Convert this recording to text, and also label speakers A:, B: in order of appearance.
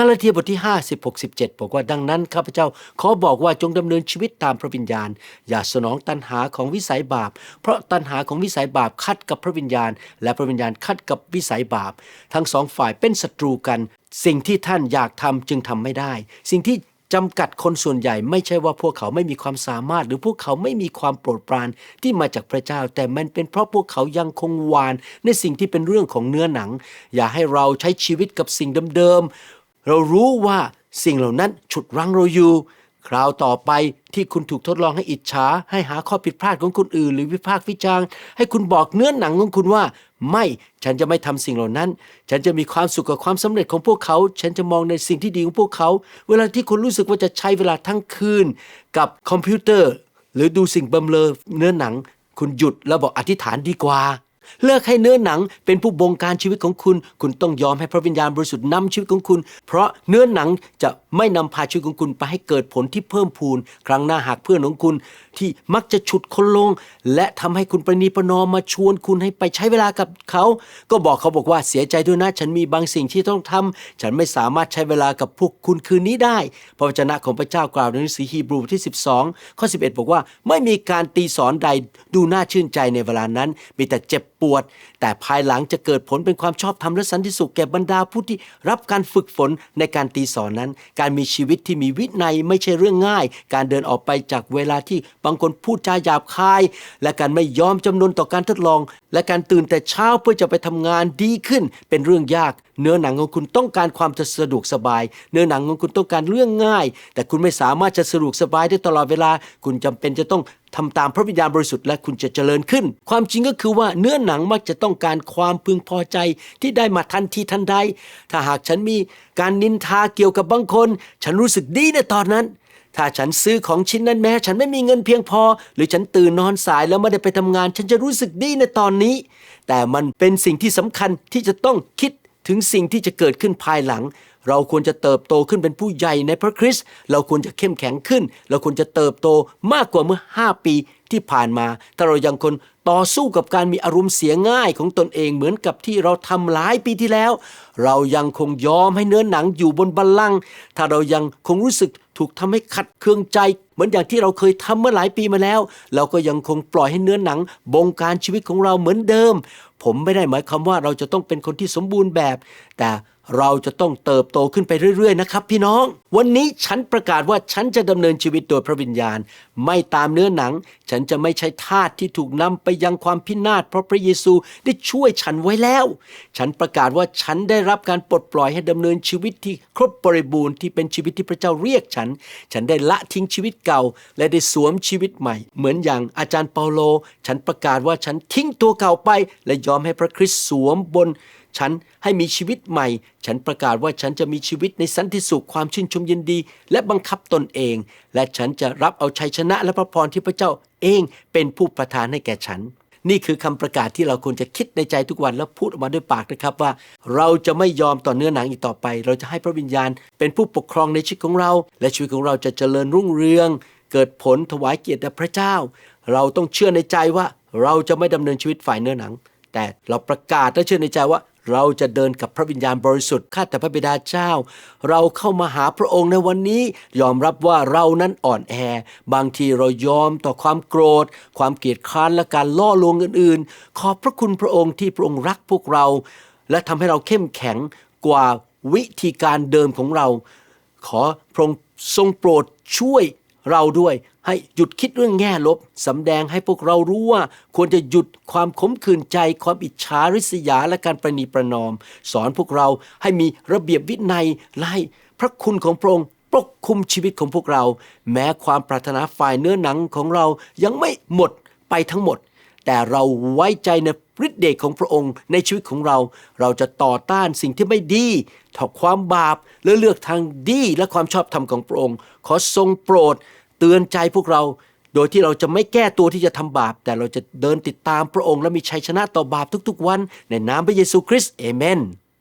A: กาลาเทียบทที่5 16 17 บอกว่าดังนั้นข้าพเจ้าขอบอกว่าจงดำเนินชีวิตตามพระวิญญาณ อย่าสนองตันหาของวิสัยบาป เพราะตันหาของวิสัยบาปขัดกับพระวิญญาณ และพระวิญญาณขัดกับวิสัยบาป ทั้งสองฝ่ายเป็นศัตรูกัน สิ่งที่ท่านอยากทำจึงทำไม่ได้ สิ่งที่จำกัดคนส่วนใหญ่ไม่ใช่ว่าพวกเขาไม่มีความสามารถ หรือพวกเขาไม่มีความโปรดปรานที่มาจากพระเจ้า แต่มันเป็นเพราะพวกเขายังคงวานในสิ่งที่เป็นเรื่องของเนื้อหนัง อย่าให้เราใช้ชีวิตกับสิ่งเดิมๆ เรารู้ว่าสิ่งเหล่านั้นฉุดรั้งเราอยู่ คราวต่อไปที่คุณถูกทดลองให้อิจฉา ให้หาข้อผิดพลาดของคนอื่น หรือวิพากษ์วิจารณ์ ให้คุณบอกเนื้อหนังของคุณว่า ไม่ฉันจะไม่ทำสิ่งเหล่านั้น ฉันจะมีความสุขกับความสำเร็จของพวกเขา ฉันจะมองในสิ่งที่ดีของพวกเขา เวลาที่คุณรู้สึกว่าจะใช้เวลาทั้งคืน กับคอมพิวเตอร์ หรือดูสิ่งบำเรอเนื้อหนัง คุณหยุดแล้วบอกอธิษฐานดีกว่า เลิกให้เนื้อหนังเป็นผู้บงการชีวิตของคุณ คุณต้องยอมให้พระวิญญาณบริสุทธิ์นำชีวิตของคุณ เพราะเนื้อหนังจะไม่นำพาชีวิตของคุณไปให้เกิดผลที่เพิ่มพูน ครั้งหน้าหากเพื่อนของคุณที่มักจะฉุดคนลง และทำให้คุณประนีประนอมมาชวนคุณให้ไปใช้เวลากับเขา ก็บอกเขาบอกว่าเสียใจด้วยนะ ฉันมีบางสิ่งที่ต้องทำฉันไม่สามารถใช้เวลากับพวกคุณคืนนี้ได้ พระวจนะของพระเจ้ากล่าวในหนังสือฮีบรูบทที่ 12ข้อ11 บอกว่า ไม่มีการตีสอนใดดูน่าชื่นใจในเวลานั้น มีแต่เจ็บปวด แต่ภายหลังจะเกิดผลเป็นความชอบธรรมและสันติสุขแก่บรรดาผู้ที่รับการฝึกฝนในการตีสอนนั้น การมีชีวิตที่มีวินัยไม่ใช่เรื่องง่าย การเดินออกไปจากเวลาที่บางคนพูดจาหยาบคาย และการไม่ยอมจำนนต่อการทดลอง และการตื่นแต่เช้าเพื่อจะไปทำงานดีขึ้นเป็นเรื่องยาก เนื้อหนังของคุณต้องการความจะสะดวกสบาย เนื้อหนังของคุณต้องการเรื่องง่าย แต่คุณไม่สามารถจะสะดวกสบายได้ตลอดเวลา คุณจำเป็นจะต้องทำตามพระวิญญาณบริสุทธิ์และคุณจะเจริญขึ้น ความจริงก็คือว่าเนื้อหนังมักจะต้องการความพึงพอใจที่ได้มาทันทีทันใด ถ้าหากฉันมีการนินทาเกี่ยวกับบางคน ฉันรู้สึกดีในตอนนั้นถ้าฉันซื้อของชิ้นนั้นแม้ ฉันไม่มีเงินเพียงพอ หรือฉันตื่นนอนสายแล้วไม่ได้ไปทำงาน ฉันจะรู้สึกดีในตอนนี้ แต่มันเป็นสิ่งที่สำคัญที่จะต้องคิด ถึงสิ่งที่จะเกิดขึ้นภายหลัง เราควรจะเติบโตขึ้นเป็นผู้ใหญ่ในพระคริสต์เราควรจะเข้มแข็งขึ้น เราควรจะเติบโตมากกว่าเมื่อ 5 ปี ที่ผ่านมา ถ้าเรายังคนต่อสู้กับการมีอารมณ์เสียง่ายของตนเองเหมือนกับที่เราทำหลายปีที่แล้ว เรายังคงยอมให้เนื้อหนังอยู่บนบัลลังก์ถ้าเรายังคงรู้สึกถูกทำให้ขัดเคืองใจ เหมือนอย่างที่เราเคยทำเมื่อหลายปีมาแล้ว เราก็ยังคงปล่อยให้เนื้อหนัง บงการชีวิตของเราเหมือนเดิม ผมไม่ได้หมายความว่าเราจะต้องเป็นคนที่สมบูรณ์แบบ แต่ เราจะต้องเติบโตขึ้นไปเรื่อยๆนะครับ พี่น้อง วันนี้ฉันประกาศว่าฉันจะดำเนินชีวิตโดยพระวิญญาณ ไม่ตามเนื้อหนัง ฉันจะไม่ใช่ทาสที่ถูกนำไปยังความพินาศเพราะพระเยซูได้ช่วยฉันไว้แล้ว ฉันประกาศว่าฉันได้รับการปลดปล่อยให้ดำเนินชีวิตที่ครบบริบูรณ์ที่เป็นชีวิตที่พระเจ้าเรียกฉัน ฉันได้ละทิ้งชีวิตเก่า และได้สวมชีวิตใหม่ เหมือนอย่างอาจารย์เปาโล ฉันประกาศว่าฉันทิ้งตัวเก่าไป และยอมให้พระคริสต์สวมบน ฉันให้มีชีวิตใหม่ ฉันประกาศว่าฉันจะมีชีวิตในสันติสุขความชื่นชมยินดี และบังคับตนเอง และฉันจะรับเอาชัยชนะและพระพรที่พระเจ้าเองเป็นผู้ประทานให้แก่ฉัน นี่คือคำประกาศที่เราควรจะคิดในใจทุกวันแล้วพูดออกมาด้วยปากนะครับว่า เราจะไม่ยอมต่อเนื้อหนังอีกต่อไป เราจะให้พระวิญญาณ เป็นผู้ปกครองในชีวิตของเรา และชีวิตของเราจะเจริญรุ่งเรือง เกิดผลถวายเกียรติแด่พระเจ้า เราต้องเชื่อในใจว่าเราจะไม่ดำเนินชีวิตฝ่ายเนื้อหนัง แต่เราประกาศและเชื่อในใจว่า เราจะเดินกับพระวิญญาณบริสุทธิ์ข้าแต่พระบิดาเจ้า เราเข้ามาหาพระองค์ในวันนี้ ยอมรับว่าเรานั้นอ่อนแอ บางทีเรายอมต่อความโกรธ ความเกลียดคร้านและการล่อลวงอื่นๆ ขอบพระคุณพระองค์ที่พระองค์รักพวกเรา และทำให้เราเข้มแข็งกว่าวิธีการเดิมของเรา ขอพระองค์ทรงโปรดช่วย เราด้วยให้หยุดคิดเรื่องแง่ลบสำแดงให้พวกเรารู้ว่า ควรจะหยุดความขมขื่นใจ ความอิจฉาริษยาและการประนีประนอม สอนพวกเราให้มีระเบียบวินัยไล่พระคุณของพระองค์ปกคุมชีวิตของพวกเรา แม้ความปรารถนาฝ่ายเนื้อหนังของเรายังไม่หมดไปทั้งหมด แต่เราไว้ใจในฤทธิ์เดชของพระองค์ในชีวิตของเรา เราจะต่อต้านสิ่งที่ไม่ดีถอกความบาปและเลือกทางดีและความชอบธรรมของพระองค์ ขอทรงโปรด เตือนใจพวกเรา โดยที่เราจะไม่แก้ตัวที่จะทำบาป แต่เราจะเดินติดตามพระองค์และมีชัยชนะต่อบาปทุกๆวัน ในนามพระเยซูคริสต์เอเมน